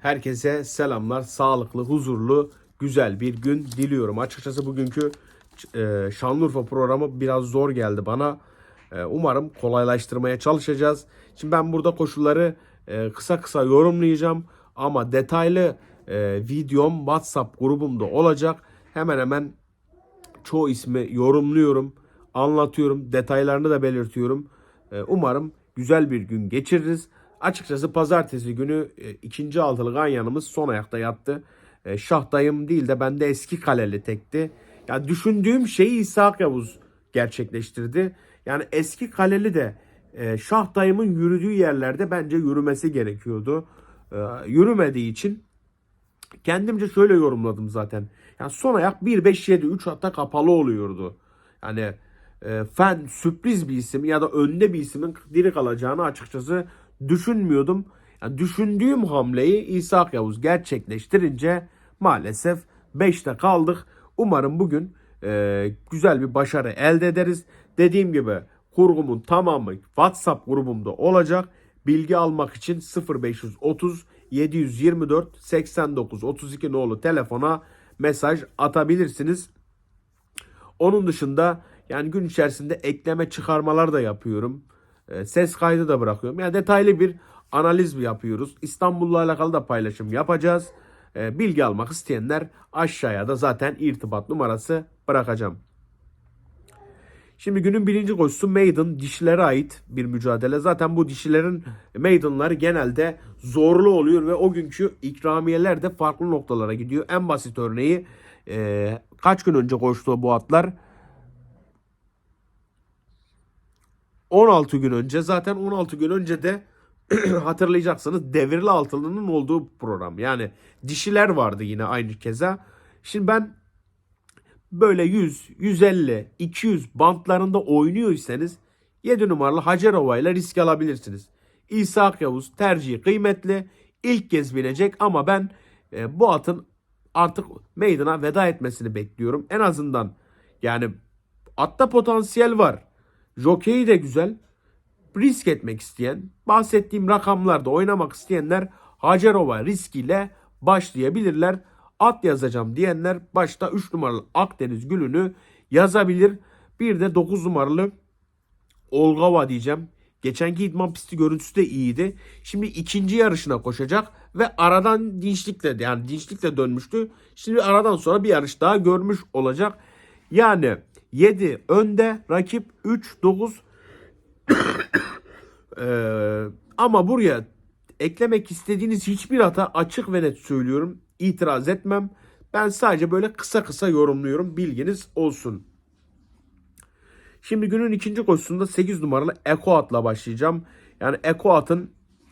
Herkese selamlar, sağlıklı, huzurlu, güzel bir gün diliyorum. Açıkçası bugünkü e, Şanlıurfa programı biraz zor geldi bana. E, umarım kolaylaştırmaya çalışacağız. Şimdi ben burada koşulları e, kısa kısa yorumlayacağım. Ama detaylı e, videom WhatsApp grubumda olacak. Hemen hemen çoğu ismi yorumluyorum, anlatıyorum, detaylarını da belirtiyorum. Umarım güzel bir gün geçiririz. Açıkçası pazartesi günü e, ikinci altılı ganyanımız son ayakta yattı. E, Şahdayım değil de bende eski kaleli tekti. Yani düşündüğüm şeyi İshak Yavuz gerçekleştirdi. Yani eski kaleli de e, Şahdayım'ın yürüdüğü yerlerde bence yürümesi gerekiyordu. E, Yürümediği için kendimce şöyle yorumladım zaten. Yani son ayak 1-5-7-3 hatta kapalı oluyordu. Yani e, fen sürpriz bir isim ya da önde bir isimin diri kalacağını açıkçası düşünmüyordum. Yani düşündüğüm hamleyi İshak Yavuz gerçekleştirince maalesef 5'te kaldık. Umarım bugün e, güzel bir başarı elde ederiz. Dediğim gibi kurgumun tamamı WhatsApp grubumda olacak. Bilgi almak için 0530 724 89 32 nolu telefona mesaj atabilirsiniz. Onun dışında yani gün içerisinde ekleme çıkarmalar da yapıyorum. E, Ses kaydı da bırakıyorum. Yani detaylı bir analiz yapıyoruz. İstanbul'la alakalı da paylaşım yapacağız. E, Bilgi almak isteyenler aşağıya da zaten irtibat numarası bırakacağım. Şimdi günün birinci koşusu Maiden dişilere ait bir mücadele. Zaten bu dişilerin Maiden'ları genelde zorlu oluyor ve o günkü ikramiyeler de farklı noktalara gidiyor. En basit örneği e, kaç gün önce koştu bu atlar? 16 gün önce zaten 16 gün önce de hatırlayacaksınız devirli altılının olduğu program. Yani dişiler vardı yine aynı keza. Şimdi ben böyle 100, 150, 200 bantlarında oynuyorsanız 7 numaralı Hacerova ile risk alabilirsiniz. İshak Yavuz tercihi kıymetli. İlk kez binecek ama ben e, bu atın artık meydana veda etmesini bekliyorum. En azından yani atta potansiyel var. Jockey de güzel. Risk etmek isteyen, bahsettiğim rakamlarda oynamak isteyenler Hacerova riskiyle başlayabilirler. At yazacağım diyenler başta 3 numaralı Akdeniz Gülü'nü yazabilir. Bir de 9 numaralı Olgava diyeceğim. Geçenki idman pisti görüntüsü de iyiydi. Şimdi ikinci yarışına koşacak ve aradan dinçlikle yani dinçlikle dönmüştü. Şimdi aradan sonra bir yarış daha görmüş olacak. Yani 7 önde rakip 3 9 Ee, ama buraya eklemek istediğiniz hiçbir hata açık ve net söylüyorum. İtiraz etmem. Ben sadece böyle kısa kısa yorumluyorum. Bilginiz olsun. Şimdi günün ikinci koşusunda 8 numaralı Eko At'la başlayacağım. Yani Eko At'ın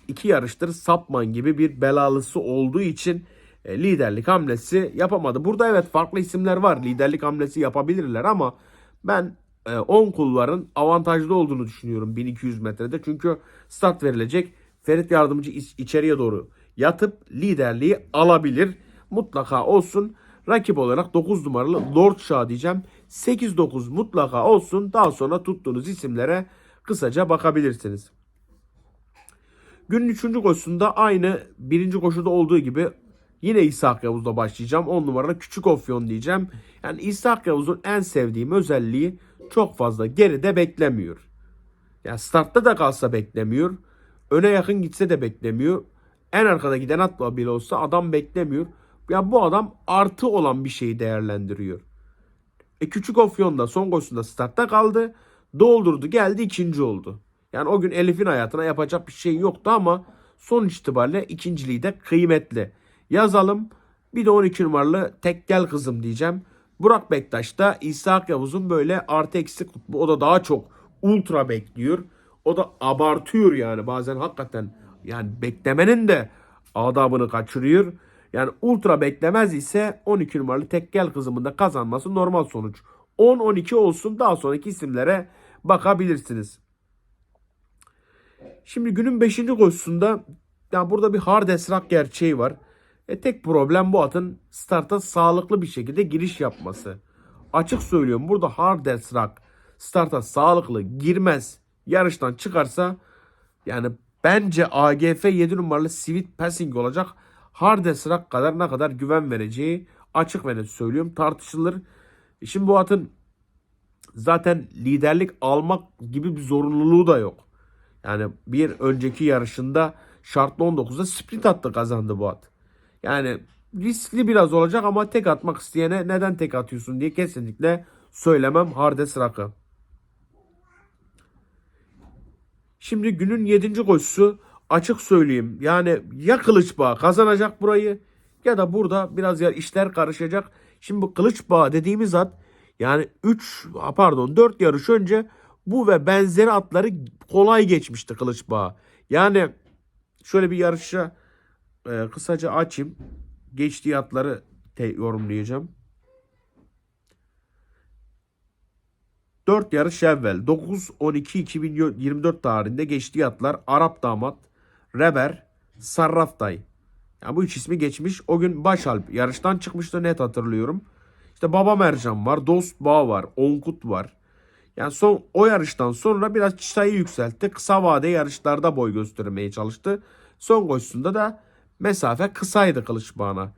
iki yarıştır Sapman gibi bir belalısı olduğu için e, liderlik hamlesi yapamadı. Burada evet farklı isimler var. Liderlik hamlesi yapabilirler ama ben 10 kulvarın avantajlı olduğunu düşünüyorum 1200 metrede. Çünkü start verilecek. Ferit Yardımcı iç- içeriye doğru yatıp liderliği alabilir. Mutlaka olsun. Rakip olarak 9 numaralı Lord Shah diyeceğim. 8-9 mutlaka olsun. Daha sonra tuttuğunuz isimlere kısaca bakabilirsiniz. Günün 3. koşusunda aynı birinci koşuda olduğu gibi yine İshak Yavuz'la başlayacağım. 10 numaralı Küçük Ofyon diyeceğim. Yani İshak Yavuz'un en sevdiğim özelliği çok fazla geride beklemiyor. Yani startta da kalsa beklemiyor. Öne yakın gitse de beklemiyor. En arkada giden atla bile olsa adam beklemiyor. Ya bu adam artı olan bir şeyi değerlendiriyor. E küçük Ofyon da son koşusunda startta kaldı. Doldurdu geldi ikinci oldu. Yani o gün Elif'in hayatına yapacak bir şey yoktu ama sonuç itibariyle ikinciliği de kıymetli. Yazalım. Bir de 12 numaralı tek gel kızım diyeceğim. Burak Bektaş da İshak Yavuz'un böyle artı eksi kutbu. O da daha çok ultra bekliyor. O da abartıyor yani bazen hakikaten yani beklemenin de adabını kaçırıyor. Yani ultra beklemez ise 12 numaralı tek gel kızımın da kazanması normal sonuç. 10-12 olsun daha sonraki isimlere bakabilirsiniz. Şimdi günün 5. koşusunda yani burada bir hard esrak gerçeği var. E tek problem bu atın starta sağlıklı bir şekilde giriş yapması. Açık söylüyorum burada hard esrak starta sağlıklı girmez yarıştan çıkarsa yani bence AGF 7 numaralı Sweet Passing olacak. Hardes Rock kadar ne kadar güven vereceği açık ve net söylüyorum tartışılır. Şimdi bu atın zaten liderlik almak gibi bir zorunluluğu da yok. Yani bir önceki yarışında şartlı 19'da sprint attı kazandı bu at. Yani riskli biraz olacak ama tek atmak isteyene neden tek atıyorsun diye kesinlikle söylemem Hardes Rock'ı. Şimdi günün 7. koşusu açık söyleyeyim. Yani ya Kılıçbağ kazanacak burayı ya da burada biraz ya işler karışacak. Şimdi bu Kılıçbağ dediğimiz at yani 3 pardon 4 yarış önce bu ve benzeri atları kolay geçmişti Kılıçbağ. Yani şöyle bir yarışa e, kısaca açayım. Geçtiği atları te- yorumlayacağım. 4 yarış evvel 9-12-2024 tarihinde geçtiği atlar Arap Damat, Reber, Sarraftay. Yani bu üç ismi geçmiş. O gün Başalp yarıştan çıkmıştı net hatırlıyorum. İşte Baba Mercan var, Dost Bağ var, Onkut var. Yani son o yarıştan sonra biraz çıtayı yükseltti. Kısa vade yarışlarda boy göstermeye çalıştı. Son koşusunda da mesafe kısaydı Kılıçbağ'ına.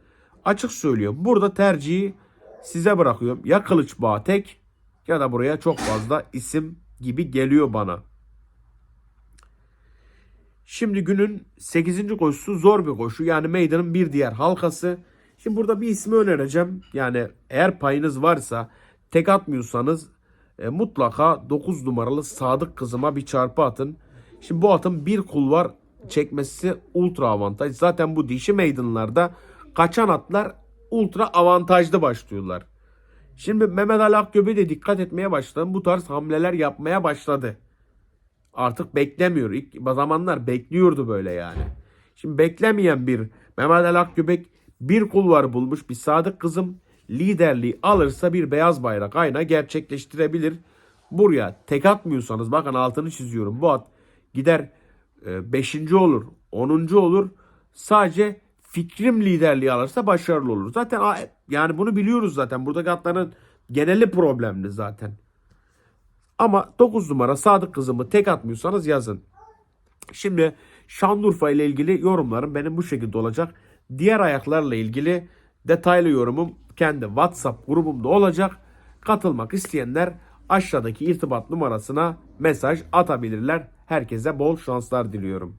Açık söylüyorum. Burada tercihi size bırakıyorum. Ya Kılıçbağ tek ya da buraya çok fazla isim gibi geliyor bana. Şimdi günün 8. koşusu zor bir koşu. Yani meydanın bir diğer halkası. Şimdi burada bir ismi önereceğim. Yani eğer payınız varsa tek atmıyorsanız e, mutlaka 9 numaralı Sadık kızıma bir çarpı atın. Şimdi bu atın bir kulvar çekmesi ultra avantaj. Zaten bu dişi meydanlarda kaçan atlar ultra avantajlı başlıyorlar. Şimdi Mehmet Ali Akgöbe de dikkat etmeye başladı. Bu tarz hamleler yapmaya başladı. Artık beklemiyor. İlk zamanlar bekliyordu böyle yani. Şimdi beklemeyen bir Mehmet Ali Akgöbek bir kulvar bulmuş bir sadık kızım liderliği alırsa bir beyaz bayrak ayna gerçekleştirebilir. Buraya tek atmıyorsanız bakın altını çiziyorum. Bu at gider 5. olur 10. olur. Sadece fikrim liderliği alırsa başarılı olur. Zaten yani bunu biliyoruz zaten. Buradaki atların geneli problemli zaten. Ama 9 numara Sadık kızımı tek atmıyorsanız yazın. Şimdi Şanlıurfa ile ilgili yorumlarım benim bu şekilde olacak. Diğer ayaklarla ilgili detaylı yorumum kendi WhatsApp grubumda olacak. Katılmak isteyenler aşağıdaki irtibat numarasına mesaj atabilirler. Herkese bol şanslar diliyorum.